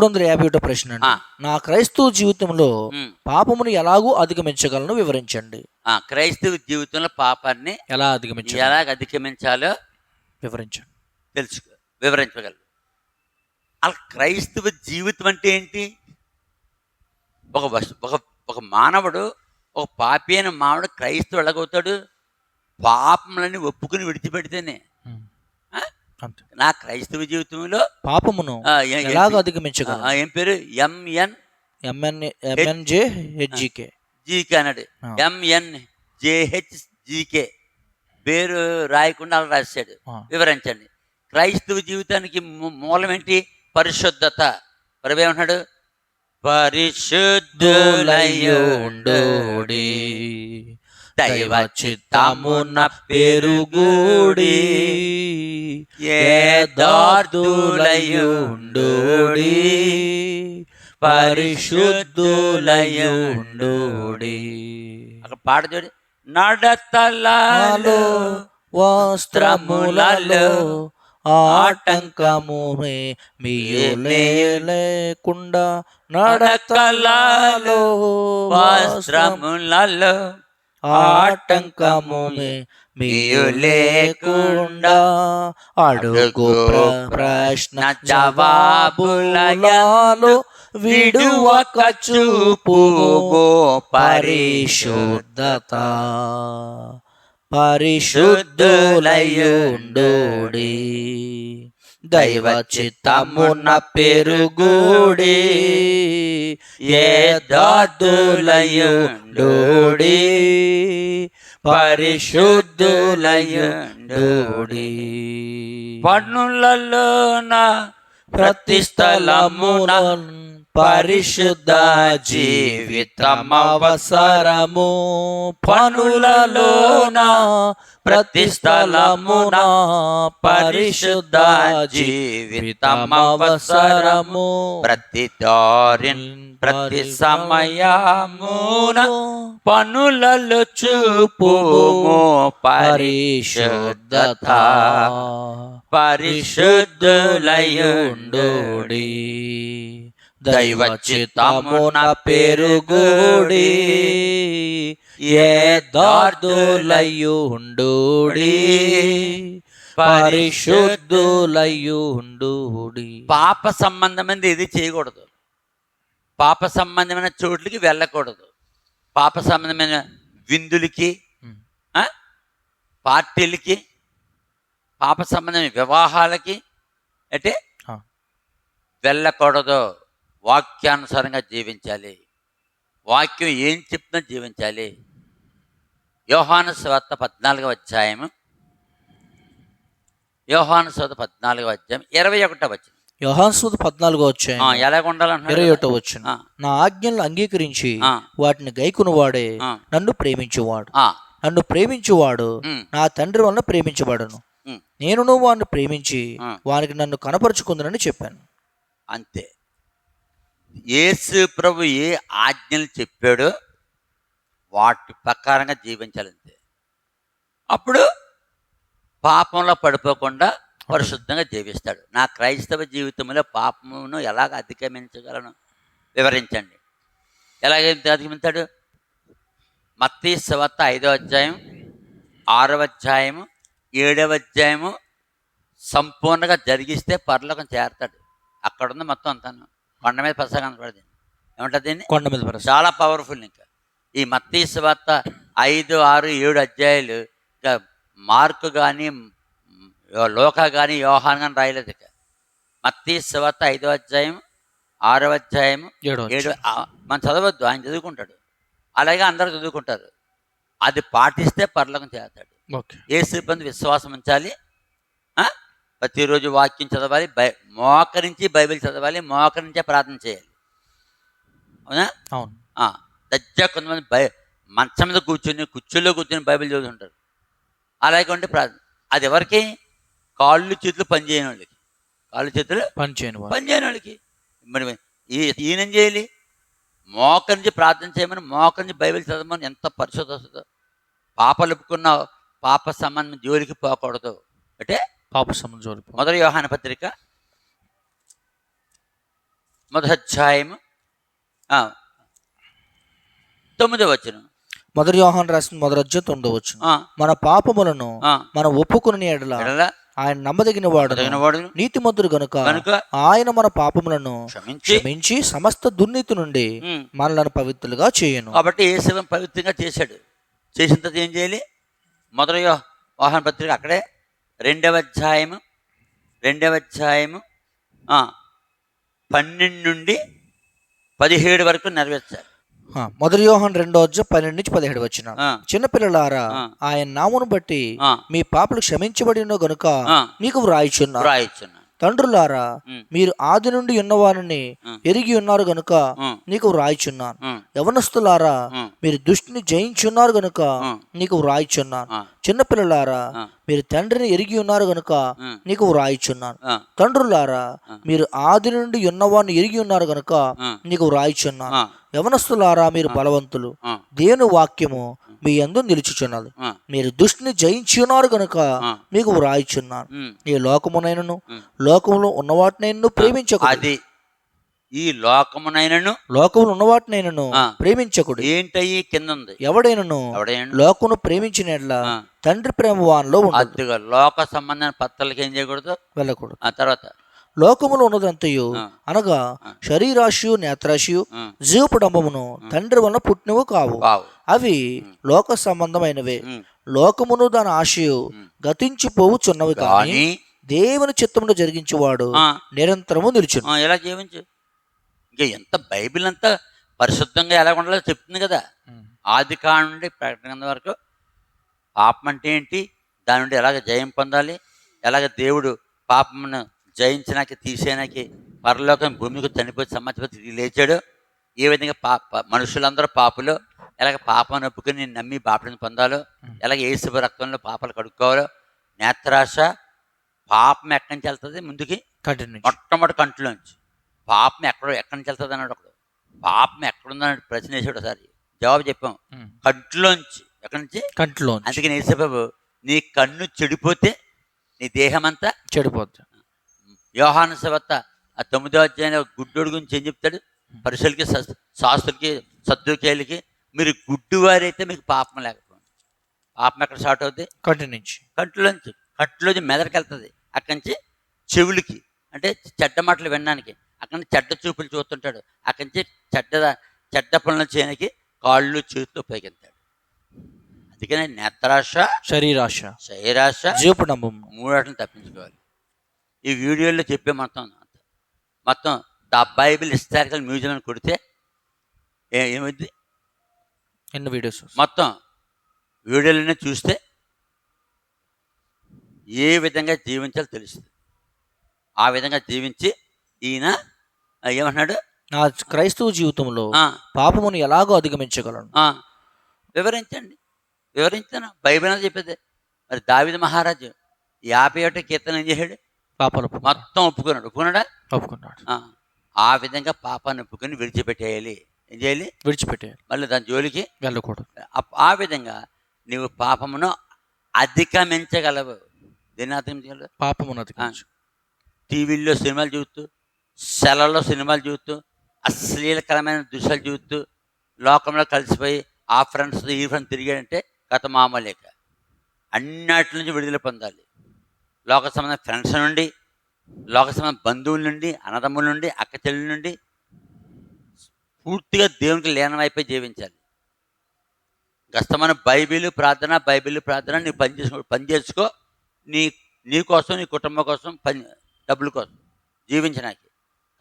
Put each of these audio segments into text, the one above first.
మూడు వందల యాభై ఒకటో ప్రశ్న అండి ఆ. నా క్రైస్తవ జీవితంలో ఉమ్. పాపమును ఎలాగూ అధిగమించగలను వివరించండి. ఆ, క్రైస్తవ జీవితంలో పాపాన్ని ఎలా అధిగమించాలి ఎలాగ అధిగమించాలో వివరించండి. తెలుసుకో వివరించగలరు అలా క్రైస్తవ జీవితం అంటే ఏంటి? ఒక వస్- ఒక ఒక మానవుడు ఒక పాపి అయిన మానవుడు క్రైస్తవుడు ఎలాగవుతాడు? పాపములని ఒప్పుకుని విడిచిపెడితేనే. నా క్రైస్తవ జీవితంలో పాపమును ఎలాగ అధిగమించగలను. ఏం పేరు? MN MN MNJ HGK GK అన్నాడు. ఎంఎన్ జేహెచ్ జీకే పేరు రాయకుండా రాశాడు. వివరించండి. క్రైస్తవ జీవితానికి మూలం ఏంటి? పరిశుద్ధత. ప్రభు ఏమంటున్నాడు? పరిశుద్ధులయ్యుండుడి దైవ చిత్తమున పెరుగుడి. యథార్థులయ్యుండుడి పరిశుద్ధులయ్యుండుడి అక్కడ పాట చూడి. నడతలలో వస్త్రములలో ఆటంకము లేకుండా. నడకలలో వస్త్రములలో ఆటంకము మీయు లేకుండా అడుగు ప్ర- ప్రశ్న జవాబులలో విడువక చూపు పరిశుద్ధత. పరిశుద్ధులయుండుడి దైవ చిత్తమున పెరుగుడి. ఏ దాదులయుండుడి పరిశుద్ధులయుండుడి పన్నులలోన ప్రతి స్థలమున పరిశుద్ధ జీవితమవసరము. పనులలోన ప్రతి స్థలమున పరిశుద్ధ జీవితమవసరము. ప్రతి దారిన్ ప్రతి సమయమున పనులలో చూపు పరిశుద్ధత. పరిశుద్ధులయుండు దైవ చిత్తమున పెరుగుడి ఏ దార్దులయుండుడి పరిశుద్ధులయుండుడి పాప సంబంధమైనది ఇది చేయకూడదు. పాప సంబంధమైన చోట్లకి వెళ్ళకూడదు. పాప సంబంధమైన విందులకి? పార్టీలకి పాప సంబంధమైన వివాహాలకి అంటే. వెళ్ళకూడదు. వాక్యానుసారంగా జీవించాలి. వాక్యం ఏం చెప్తున్నా జీవించాలి. యోహాను స్వార్త పద్నాలుగవ అధ్యాయము. యోహాను స్వార్త పద్నాలుగవ అధ్యాయం ఇరవై ఒకటో వచ్చింది యోహాన్సుది పద్నాలుగో వచ్చాయి ఎలాగ ఇరవై? ఒకటో వచ్చిన. నా ఆజ్ఞలను అంగీకరించి. వాటిని గైకునువాడే. నన్ను ప్రేమించువాడు. నన్ను ప్రేమించువాడు నా తండ్రి వలన ప్రేమించబడను. నేనును వాడిని ప్రేమించి. వానికి నన్ను కనపరుచుకుందనని చెప్పాను. అంతే. యేసు ప్రభు ఏ ఆజ్ఞలు చెప్పాడో వాటి ప్రకారంగా జీవించాలంతే. అప్పుడు పాపంలో పడిపోకుండా పరిశుద్ధంగా జీవిస్తాడు. నా క్రైస్తవ జీవితంలో పాపమును ఎలాగ అధిగమించగలను? వివరించండి. ఎలాగ అధిగమించాడు? మత్తీ సవత్త ఐదో అధ్యాయం ఆరవ అధ్యాయము ఏడవ అధ్యాయము సంపూర్ణంగా జరిగిస్తే పరలోకం చేరతాడు. అక్కడున్న మొత్తం అంతాను. కొండ మీద ప్రసంగం కనపడదు. ఏమంటుంది దీన్ని? కొండ మీద చాలా పవర్ఫుల్ ఇంకా. ఈ మత్తీ వార్త ఐదు ఆరు ఏడు అధ్యాయులు ఇంకా మార్కు కానీ లోక కానీ యోహాన్ కానీ రాయలేదు ఇక. మత్తీ వార్త ఐదో అధ్యాయం ఆరో అధ్యాయం ఏడో మనం చదవద్దు ఆయన చదువుకుంటాడు. అలాగే అందరూ చదువుకుంటారు. అది పాటిస్తే పర్లోకం చేస్తాడు ఏ సిబ్బంది విశ్వాసం ఉంచాలి? ప్రతిరోజు వాక్యం చదవాలి బై మోకరించి బైబిల్ చదవాలి మోకరించే ప్రార్థన చేయాలి. అవునా? అవును. దజ్జా కొంతమంది బై మంచం మీద కూర్చొని కుర్చీలో కూర్చొని బైబిల్ చదువుతుంటారు. అలాగే ఉంటే ప్రార్థన. అది ఎవరికి? కాళ్ళు చేతులు పనిచేయని వాళ్ళకి. కాళ్ళు చేతులు పని చేయని వాడు పనిచేయని వాళ్ళకి. మరి ఈ ఈయనేం చేయాలి? మోకరించి ప్రార్థన చేయమని మోకరించి బైబిల్ చదవమని ఎంత పరిశుద్ధ వస్తుందో పాపలు ఒప్పుకున్న పాప సంబంధం జోలికి పోకూడదు. అంటే పాప సముద్రం మొదటి వ్యవహాన పత్రిక. మొదటి అధ్యాయము. ఆ, తొమ్మిదో వచనం. మొదటి యోహాన్ రాసిన మొదటి అధ్యాయం తొమ్మిదో వచ్చు ఆ, మన పాపములను మనం ఒప్పుకుని ఎడల ఆయన నమ్మదగిన వాడు నీతిమంతుడు గనుక కనుక ఆయన మన పాపములను క్షమించి సమస్త దుర్నీతి నుండి మనలను పవిత్రులుగా చేయను. కాబట్టి ఏసవం పవిత్రంగా చేశాడు. చేసిన తర్వాత ఏం చేయాలి? మొదటి వాహన పత్రిక అక్కడే రెండవ అధ్యాయము రెండవ అధ్యాయము ఆ, పన్నెండు నుండి పదిహేడు వరకు నెరవేర్చాలి ఆ, మొదటి యోహాన్ రెండో అధ్యాయం పన్నెండు నుంచి పదిహేడు వచ్చిన. చిన్నపిల్లలారా. ఆయన నామును బట్టి మీ పాపలు క్షమించబడిన గనుక మీకు వ్రాయిచున్నారు వ్రాయిస్తున్నాను తండ్రులారా మీరు ఆది నుండి ఉన్నవారిని ఎరిగి ఉన్నారు గనుక నీకు వ్రాయిచున్నాను. యవనస్తులారా మీరు దుష్టిని జయించున్నారు గనుక నీకు వ్రాయిచున్నాను. చిన్నపిల్లలారా మీరు తండ్రిని ఎరిగి ఉన్నారు గనుక నీకు వ్రాయిచున్నాను. తండ్రులారా. మీరు ఆది నుండి ఉన్నవారిని ఎరిగి ఉన్నారు గనుక నీకు వ్రాయిచున్నాను. యవనస్తులారా మీరు బలవంతులు. దేవుని వాక్యము మీ యందు నిలుచుచున్నది. మీరు దుష్టిని జయించి ఉన్నారు గనుక మీకు వ్రాయిచున్నాను. ఈ లోకమునైనను. లోకములో ఉన్నవాటినైనను ప్రేమించకుడు. అది ఈ లోకమునైనను లోకములో ఉన్నవాటినైనను ఆ. ప్రేమించకుడు. ఏంటయ్యి? కింద ఉంది ఎవడైనను ఎవడైనా లోకమును ప్రేమించిన ఆ, తండ్రి ప్రేమ వానిలో ఉండదు. లోక సంబంధమైన పత్రాలకి ఏం చేయకూడదు? వెళ్ళకూడదు. ఆ తర్వాత లోకములో ఉన్నదంతయు. అనగా. శరీరాశయు నేత్రాశయు జీవపడంబమును తండ్రి వలన పుట్టినవు కావు. అవి లోక సంబంధమైనవే. లోకమును దాని ఆశయు. గతించిపోవుచున్నవి కానీ కానీ దేవుని చిత్తమును జరిగించేవాడు నిరంతరము నిలుచును. ఆ, ఎలా జీవించు? ఇంకా ఎంత బైబిల్ అంతా పరిశుద్ధంగా ఎలా ఉండాలో చెప్తుంది కదా. ఆది నుండి ప్రకటన వరకు పాపం అంటే ఏంటి? దాని నుండి ఎలాగ జయం పొందాలి? ఎలాగ దేవుడు పాపమును జయించడానికి తీసేయడానికి పరలోకం భూమికి చనిపోయి సమాధిపతి తిరిగి లేచాడు. ఏ విధంగా పాప మనుషులందరూ పాపులు. ఎలాగ పాపాన్ని ఒప్పుకొని నమ్మి బాపడిని పొందాలో ఎలాగ ఏసుబ రక్తంలో పాపాలు కడుక్కోవాలో నేత్రాశ పాపం ఎక్కడి నుంచి వెళ్తుంది? ముందుకి మొట్టమొదటి కంట్లోంచి. పాపం ఎక్కడ ఎక్కడి నుంచి వెళ్తుంది అన్నాడు ఒకడు. పాపం ఎక్కడుందని ప్రశ్న వేసాడు ఒకసారి. జవాబు చెప్పాం. కంట్లోంచి. ఎక్కడి నుంచి? కంటిలో అందుకని యేసుబాబు నీ కన్ను చెడిపోతే నీ దేహం అంతా చెడిపోద్ది. యోహాను సవత్త ఆ తొమ్మిదో అధ్యాయంలో గుడ్డోడు గురించి ఏం చెప్తాడు? పరుషులకి శాస్త్రులకి సద్దుకేలకి మీరు గుడ్డివారైతే మీకు పాపం లేకపోయింది పాపం ఎక్కడ స్టార్ట్ అవుద్ది? కంటిన్యూ కంట్లోంచి. కంట్లోంచి మెదడుకి వెళ్తుంది అక్కడి నుంచి చెవులకి. అంటే చెడ్డ మాటలు వినడానికి. అక్కడి నుంచి చెడ్డ చూపులు చూస్తుంటాడు. అక్కడి నుంచి చెడ్డ చెడ్డ పనులు చేయడానికి కాళ్ళు చేతులు ఉపయోగిస్తాడు. అందుకనే నేత్రాశ శరీరాశ. శరీరాశ జీవపడంబము మూడాటిని తప్పించుకోవాలి. ఈ వీడియోలో చెప్పే మొత్తం. మొత్తం ద బైబిల్ హిస్టారికల్ మ్యూజియం అని కొడితే ఏమైంది? ఎన్ని వీడియోస్ మొత్తం వీడియోలోనే చూస్తే ఏ విధంగా జీవించాలో తెలుస్తుంది. ఆ విధంగా జీవించి ఈయన ఆ, ఏమంటున్నాడు? నా క్రైస్తవ జీవితంలో పాపమును ఎలాగో అధిగమించగలను. వివరించండి. వివరించాను. బైబిల్ అని చెప్పేది. మరి దావిద మహారాజు యాభై ఒకటి కీర్తన ఏం చేశాడు? పాపాలు మొత్తం ఒప్పుకున్నాడు. ఒప్పుకున్నాడా? ఒప్పుకున్నాడు. ఆ, విధంగా పాపాన్ని ఒప్పుకొని విడిచిపెట్టేయాలి. ఏం చేయాలి? విడిచిపెట్టేయాలి. మళ్ళీ దాని జోలికి వెళ్ళకూడదు. ఆ విధంగా నీవు పాపమును అధిగమించగలవు. దేన్ని అధిగమించగలవు? పాపమును అధిగమించు. టీవీల్లో సినిమాలు చూస్తూ సెలల్లో సినిమాలు చూస్తూ అశ్లీలకరమైన దృశ్యాలు చూస్తూ లోకంలో కలిసిపోయి ఆ ఫ్రెండ్స్ ఈ ఫ్రెండ్స్ తిరిగాడంటే గత మామూలేక అన్నిటి నుంచి విడుదల పొందాలి. లోక సంబంధ ఫ్రెండ్స్ నుండి లోక సంబంధ బంధువుల నుండి అన్నదమ్ముల నుండి అక్క చెల్లెల నుండి పూర్తిగా దేవునికి లీనమైపోయి జీవించాలి. కష్టమైన బైబిల్ ప్రార్థన బైబిల్ ప్రార్థన నీ పని చేసుకో పని చేసుకో. నీ నీ కోసం నీ కుటుంబం కోసం పని డబ్బుల కోసం జీవించడానికి.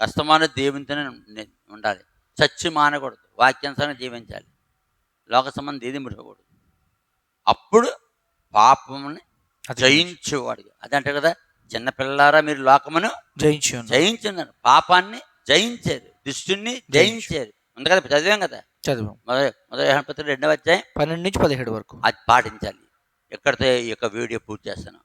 కష్టమైన దేవునితోనే ఉండాలి. చచ్చి మానకూడదు. వాక్యాంశాన్ని జీవించాలి. లోక సంబంధం ఏది ముట్టుకోకూడదు అప్పుడు పాపముని జయించేవాడు. అదంటే కదా చిన్నపిల్లారా మీరు లోకమును జయించి జయించున్నారు. పాపాన్ని జయించారు. దుష్టుని జయించారు. ఉంది కదా చదివాం కదా. చదివాం. మొదటి మొదటి పత్రిక రెండవ అధ్యాయం. పన్నెండు నుంచి పదిహేడు వరకు. అది పాటించాలి. ఎక్కడితో ఈ యొక్క వీడియో పూర్తి చేస్తాను.